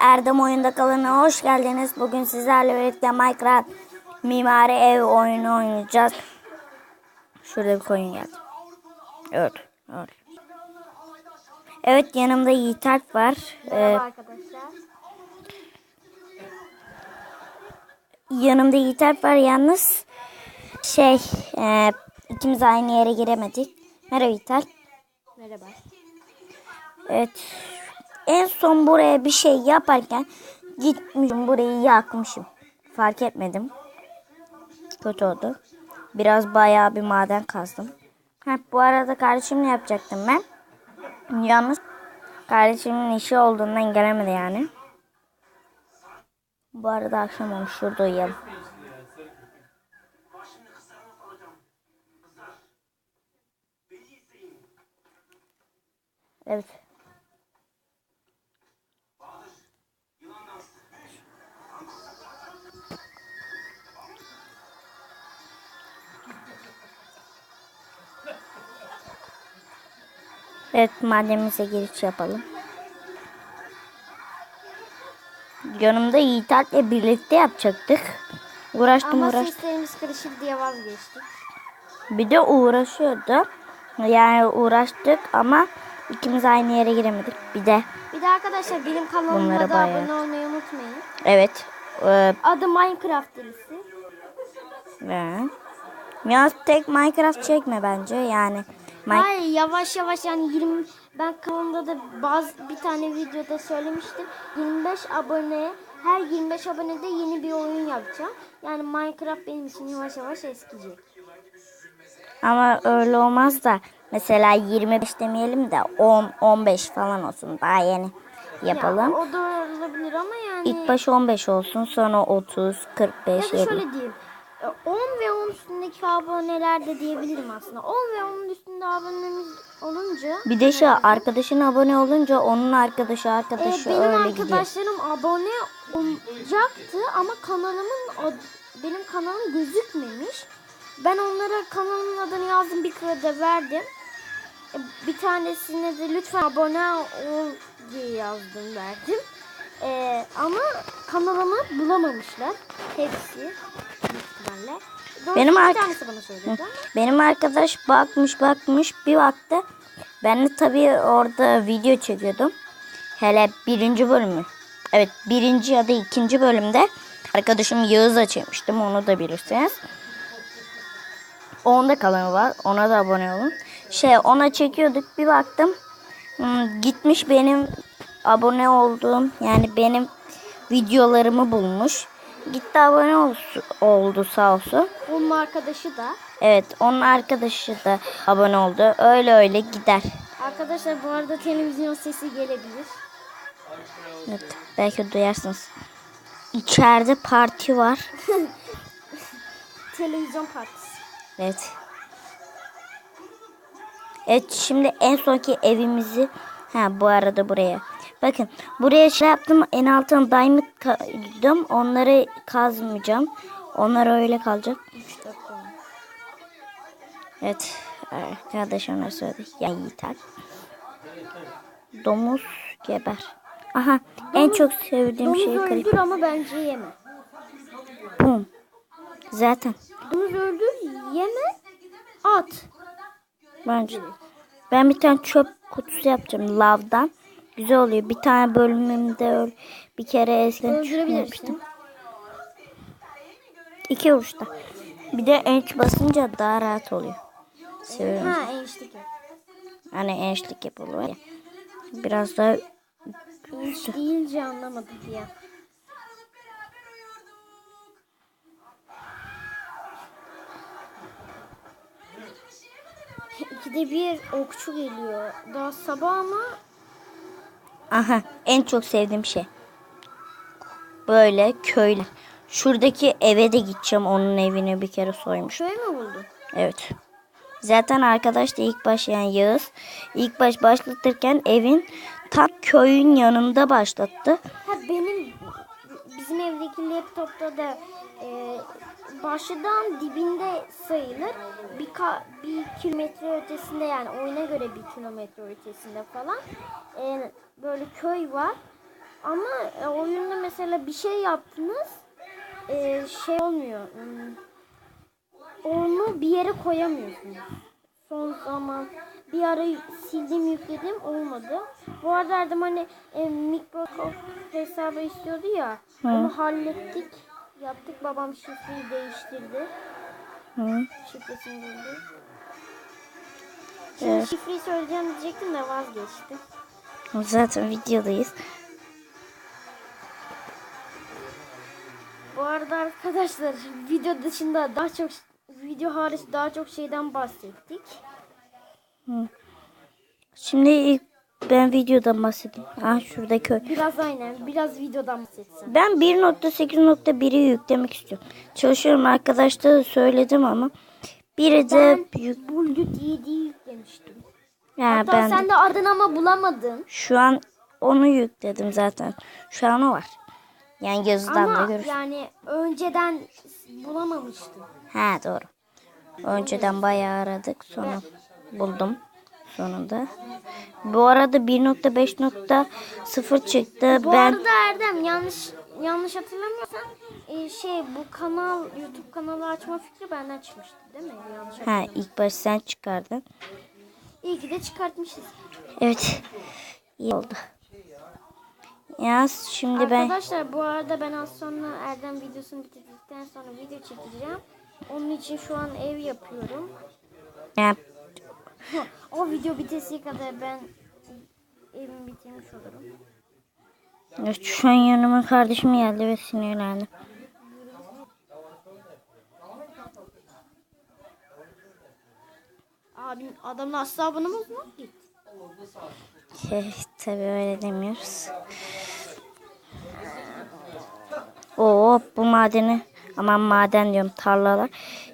Erdem Oyunda Kalın'a hoş geldiniz. Bugün sizlerle birlikte Minecraft mimari ev oyunu oynayacağız. Şurada bir koyun geldi. Evet. Evet, evet yanımda Yiğit Alp var. Ee, arkadaşlar. yanımda Yiğit Alp var yalnız şey e, ikimiz aynı yere giremedik. Merhaba Yiğit Alp. Merhaba. Evet. En son buraya bir şey yaparken gitmişim burayı yakmışım. Fark etmedim. Kötü oldu. Biraz bayağı bir maden kazdım. Ha, bu arada kardeşimle yapacaktım ben. Yalnız kardeşimin işi olduğundan gelemedi yani. Bu arada akşam olmuş. Şurada uyuyalım. Evet. Evet mademize giriş yapalım. Yanımda Yiğit Alp'le birlikte yapacaktık. Uğraştım Ama uğraştım. seslerimiz karışık diye vazgeçtik. Bir de uğraşıyordu. Yani uğraştık ama ikimiz aynı yere giremedik. Bir de Bir de arkadaşlar benim kanalıma Bunlara da bayağı- abone olmayı unutmayın. evet. E, Adı Minecraft delisi. ve Yalnız tek Minecraft çekme bence yani. Mi- Hayır yavaş yavaş yani 20 ben kanalımda da bazı bir tane videoda söylemiştim. 25 abone her 25 abonede yeni bir oyun yapacağım. Yani Minecraft benim için yavaş yavaş eskiyecek. Ama öyle olmaz da mesela 25 demeyelim de 10 15 falan olsun. Daha yeni yapalım. Ya, o da olabilir ama yani İlk baş 15 olsun sonra 30, 45, Ya da 50. şöyle diyeyim. E, 10 ve 10 üstündeki aboneler de diyebilirim aslında. 10 ve 10'un üstünde abonemiz olunca Bir de şey arkadaşın abone olunca onun arkadaşı e, arkadaşı benim öyle gidiyor. arkadaşlarım abone olacaktı ama kanalımın benim kanalım gözükmemiş. Ben onlara kanalımın adını yazdım bir kere de verdim. E, Bir tanesine de lütfen abone ol diye yazdım verdim. E, ama kanalımı bulamamışlar. Hepsi ihtimalle. Doğrusu Benim bir tanesi bana söyledi ama. Benim arkadaş bakmış bakmış bir baktı. Ben de tabii orada video çekiyordum. Hele birinci bölümü. Evet birinci ya da ikinci bölümde arkadaşım Yağız açmıştım onu da bilirsiniz. Onda kalanı var. Ona da abone olun. Şey ona çekiyorduk bir baktım. hmm, Gitmiş benim abone olduğum yani benim videolarımı bulmuş. Gitti abone olsu- oldu sağ olsun. Onun arkadaşı da. Evet onun arkadaşı da abone oldu. Öyle öyle gider. Arkadaşlar bu arada televizyon sesi gelebilir. Evet, belki duyarsınız. İçeride parti var. Televizyon partisi. Evet. Evet şimdi en sonki evimizi ha bu arada buraya. Bakın buraya şey yaptım en altına diamond koydum. Onları kazmayacağım. Onlar öyle kalacak. Evet. Arkadaş ona söyledi. Ya yeter. Domuz geber. Aha en çok sevdiğim Domuz şey öldür ama bence yeme. Bum. Zaten. Domuz öldür yeme at. Bence. Ben bir tane çöp kutusu yapacağım lavdan. Güzel oluyor. Bir tane bölümümde bir kere eskiden yapmıştım. İki vuruşta. Bir de enç basınca daha rahat oluyor. Seviyorum. Ha enişlik yap. Hani ençlik yapılıyor ya. Biraz daha Enş deyince anlamadım ya. İkide bir okçu geliyor. Daha sabah ama Aha en çok sevdiğim şey. Böyle köylü. Şuradaki eve de gideceğim. Onun evini bir kere soymuş. köy mü buldun? Evet. Zaten arkadaş da ilk baş yani Yağız ilk baş başlatırken evin tam köyün yanında başlattı. Ha benim bizim evdeki laptopta da e, başından dibinde sayılır. Bir, ka- bir kilometre ötesinde yani oyuna göre bir kilometre ötesinde falan. E, böyle köy var. Ama e, oyunda mesela bir şey yaptınız e, şey olmuyor. Hmm, Onu bir yere koyamıyorsunuz. Son zaman bir ara sildim yükledim olmadı. Bu arada Erdem hani e, Microsoft hesabı istiyordu ya. Onu hallettik. Yaptık. Babam şifreyi değiştirdi. Hı. Şifresini buldu. Şimdi Evet. şifreyi söyleyeceğim diyecektim de vazgeçtim. Zaten videodayız. Bu arada arkadaşlar video dışında daha çok video hariç daha çok şeyden bahsettik. Şimdi ilk ben videodan bahsedeyim. Ah şurada köy. Biraz aynen biraz videodan bahsetsin. Ben 1.8.1'i yüklemek istiyorum. Çalışıyorum arkadaşlara da söyledim ama biri de Ben yük... Bulgut 7'yi yüklemiştim. Ha, Hatta ben sen de adını ama bulamadın. şu an onu yükledim zaten. Şu an o var. Yani yazıdan da Ama görürsün. yani önceden bulamamıştım. Ha doğru. Önceden bayağı aradık sonra buldum sonunda. Bu arada 1.5.0 çıktı. Bu ben arada Erdem yanlış yanlış hatırlamıyorsan e, şey bu kanal YouTube kanalı açma fikri benden çıkmıştı değil mi? Yanlış ha ilk baş sen çıkardın. İyi ki de çıkartmışız. Evet. İyi oldu. Ya şimdi ben Arkadaşlar bu arada ben az sonra Erdem videosunu bitirdikten sonra video çekeceğim. Onun için şu an ev yapıyorum. ya, o video bitesiye kadar ben evimi bitirmiş olurum. şu an yanıma kardeşim geldi ve sinirlendim. Abin adamın asabını bozmak git. Şey, tabii öyle demiyoruz. Oo bu madeni aman maden diyorum tarlalar.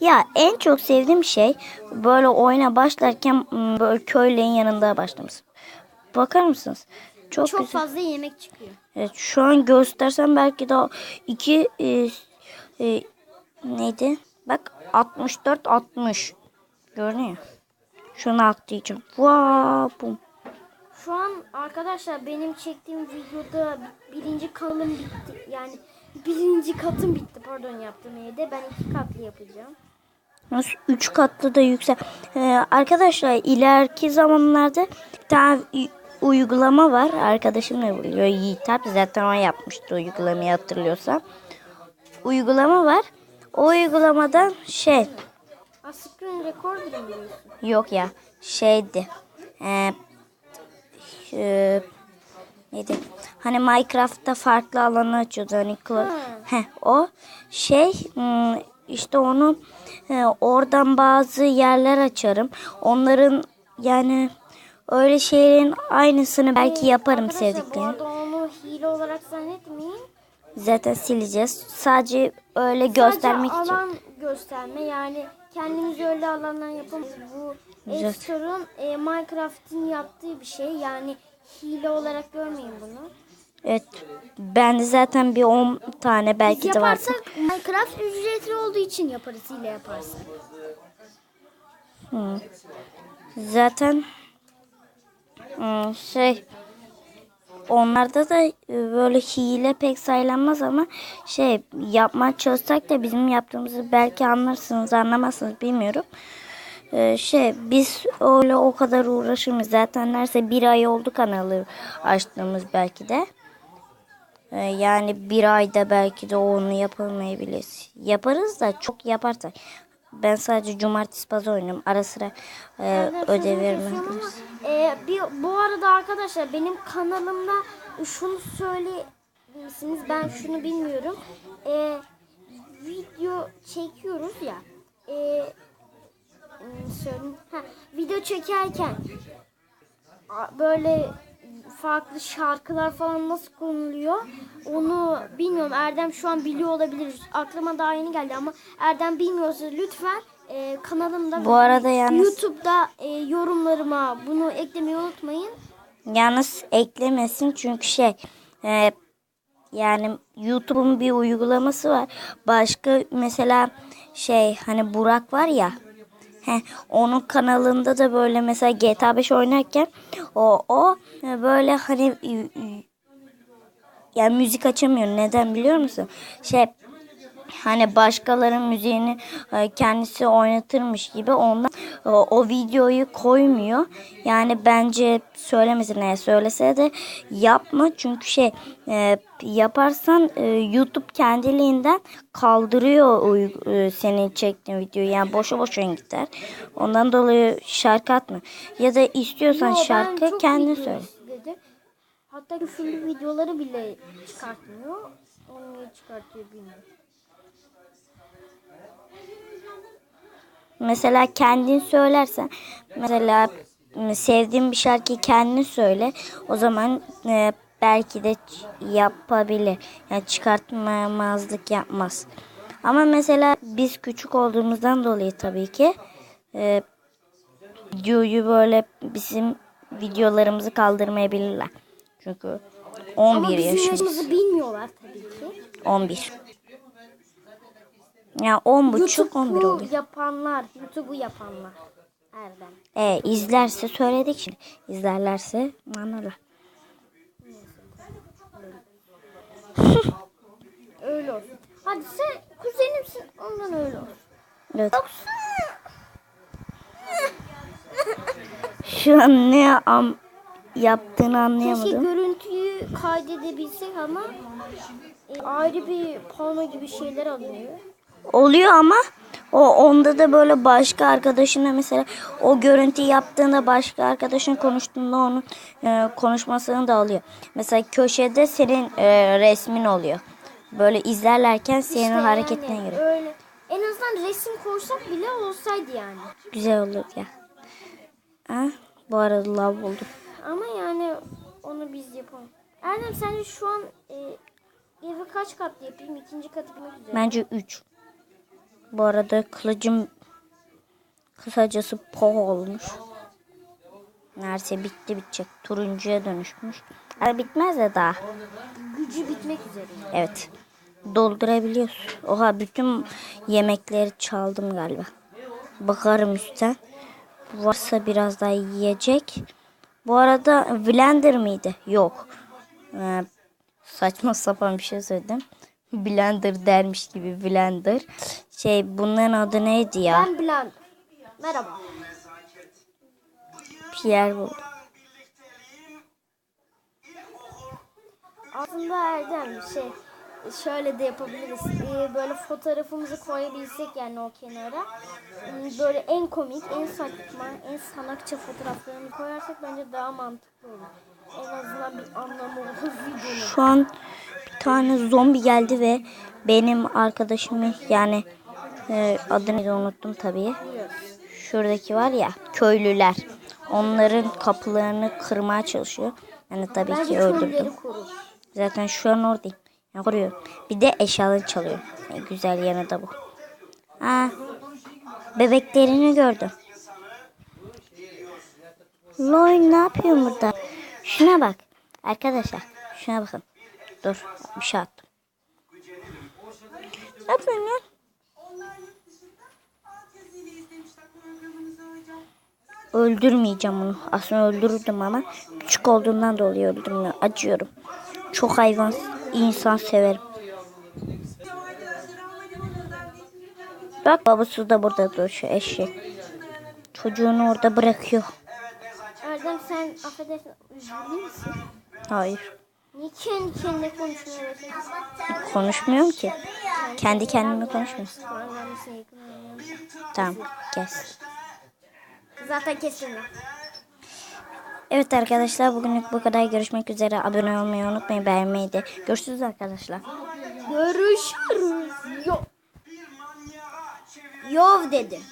Ya en çok sevdiğim şey böyle oyuna başlarken m, böyle köylerin yanında başlaması. Bakar mısınız? Çok, Çok güzel. fazla yemek çıkıyor. Evet şu an göstersem belki daha iki e, e, neydi? Bak 64 60 görünüyor. Şunu atlayacağım. Vaa bum. Şu an arkadaşlar benim çektiğim videoda birinci kanalım bitti. Yani birinci katım bitti pardon yaptığım evde. Ben iki katlı yapacağım. Nasıl üç katlı da yüksel. Ee, arkadaşlar ileriki zamanlarda bir tane uygulama var. Arkadaşım ne biliyor? Yiğit Alp. Zaten o yapmıştı uygulamayı hatırlıyorsam. Uygulama var. O uygulamadan şey screen recorder mı yok ya şeydi. Ee, e, neydi? Hani Minecraft'ta farklı alanı açıyordu. Hani kla- Heh, o şey hmm, işte onu e, oradan bazı yerler açarım. Onların yani öyle şeylerin aynısını belki yaparım Arkadaşlar bu sevdiklerim. arada onu hile olarak zannetmeyin. Zaten sileceğiz. Sadece öyle göstermek Sadece için. alan gösterme yani kendimiz öyle alanlar yapamayız. Bu Güzel. Edstore'un e, Minecraft'in yaptığı bir şey. Yani hile olarak görmeyin bunu. Evet. Ben de zaten bir 10 tane Biz belki de varsa. yaparsak Minecraft ücretli olduğu için yaparız hile yaparsak. Hı. Zaten hmm, şey onlarda da böyle hile pek saylanmaz ama şey yapmaya çalışsak da bizim yaptığımızı belki anlarsınız anlamazsınız bilmiyorum. Ee, şey biz öyle o kadar uğraşırız zaten neredeyse bir ay oldu kanalı açtığımız belki de. Ee, yani bir ayda belki de onu yapamayabiliriz. Yaparız da çok yaparsak. Ben sadece cumartesi pazar oynuyorum. Ara sıra e, ödev vermem. Ee, bir, bu arada arkadaşlar benim kanalımda şunu söylemişsiniz ben şunu bilmiyorum. Ee, video çekiyoruz ya. Hmm, söyleyeyim. Ha, video çekerken böyle farklı şarkılar falan nasıl konuluyor onu bilmiyorum Erdem şu an biliyor olabilir aklıma daha yeni geldi ama Erdem bilmiyorsa lütfen e, kanalımda Bu arada yalnız- YouTube'da e, yorumlarıma bunu eklemeyi unutmayın. Yalnız eklemesin çünkü şey e, yani YouTube'un bir uygulaması var. Başka mesela şey hani Burak var ya he, onun kanalında da böyle mesela GTA 5 oynarken o o e, böyle hani yani müzik açamıyor. Neden biliyor musun? Şey hani başkalarının müziğini e, kendisi oynatırmış gibi ondan o, o videoyu koymuyor. Yani bence söylemesin eğer söylese de yapma çünkü şey e, yaparsan e, YouTube kendiliğinden kaldırıyor o, e, senin çektiğin videoyu yani boşa boşa gider. Ondan dolayı şarkı atma. Ya da istiyorsan Yo, şarkı kendin söyle. Hatta küfürlü videoları bile çıkartmıyor. Onu niye çıkartıyor bilmiyorum. Mesela kendin söylersen mesela sevdiğin bir şarkıyı kendin söyle. O zaman e, belki de yapabilir. Yani çıkartmamazlık yapmaz. Ama mesela biz küçük olduğumuzdan dolayı tabii ki e, videoyu böyle bizim videolarımızı kaldırmayabilirler. Çünkü 11 Ama bizim yaşındayız. yaşımızı bilmiyorlar tabii ki. 11. Ya 10 buçuk 11 YouTube'u oluyor. yapanlar, YouTube'u yapanlar. Erdem. E, izlerse söyledik şimdi. İzlerlerse anlarlar. Öyle olsun. Hadi sen kuzenimsin ondan öyle olsun. Evet. Yoksa Şu an ne am yaptığını keşke anlayamadım. görüntüyü kaydedebilsek ama e, ayrı bir pano gibi şeyler alınıyor. Oluyor ama o onda da böyle başka arkadaşınla mesela o görüntü yaptığında başka arkadaşın konuştuğunda onun e, konuşmasını da alıyor. Mesela köşede senin e, resmin oluyor. Böyle izlerlerken senin İşte hareketine yani göre. Öyle. En azından resim koysak bile olsaydı yani. Güzel olur ya. Ha? Bu arada lav buldum. Ama yani onu biz yapalım. Erdem sence şu an e, evi kaç katlı yapayım? İkinci katı bitmek üzere. Bence 3. Bu arada kılıcım kısacası po olmuş. Neredeyse bitti bitecek. Turuncuya dönüşmüş. Ama bitmez de daha. Gücü bitmek üzere. Evet. Doldurabiliyorsun. Oha bütün yemekleri çaldım galiba. Bakarım üstten. Varsa biraz daha yiyecek. Bu arada blender miydi? Yok. Ee, saçma sapan bir şey söyledim. Blender dermiş gibi blender. Şey bunların adı neydi ya? Ben Bülent. Merhaba. Pierre buldum. Aslında Erdem şey şöyle de yapabiliriz. Ee, böyle fotoğrafımızı koyabilsek yani o kenara. Hmm, Böyle en komik, en saçma, en sanatçı fotoğraflarını koyarsak bence daha mantıklı olur. En azından bir anlamı olur videonun. Şu an tane zombi geldi ve benim arkadaşımı yani e, adını da unuttum tabii. Şuradaki var ya köylüler. Onların kapılarını kırmaya çalışıyor. Yani tabii Bence ki öldürdüm. Zaten şu an oradayım. Yani koruyorum. Bir de eşyaları çalıyor. En güzel yanı da bu. Aa, bebeklerini gördüm. Loy ne yapıyor burada? Şuna bak. Arkadaşlar şuna bakın. Dur bir şey attım. Yapıyorsun ya? Öldürmeyeceğim onu. Aslında öldürürdüm ama küçük olduğundan dolayı öldürmüyorum. Acıyorum. Çok hayvan insan severim. Bak babası da burada dur şu eşek. Çocuğunu orada bırakıyor. Erdem sen affedersin üzgün misin? Hayır. Niye kendi başladın? Konuşmuyorum ki. Kendi kendime konuşmuyorum. Tamam kes. Zaten kesin. Evet arkadaşlar bugünlük bu kadar. Görüşmek üzere. Abone olmayı unutmayın. Beğenmeyi de. Görüşürüz arkadaşlar. Görüşürüz. Yo. Yov dedim.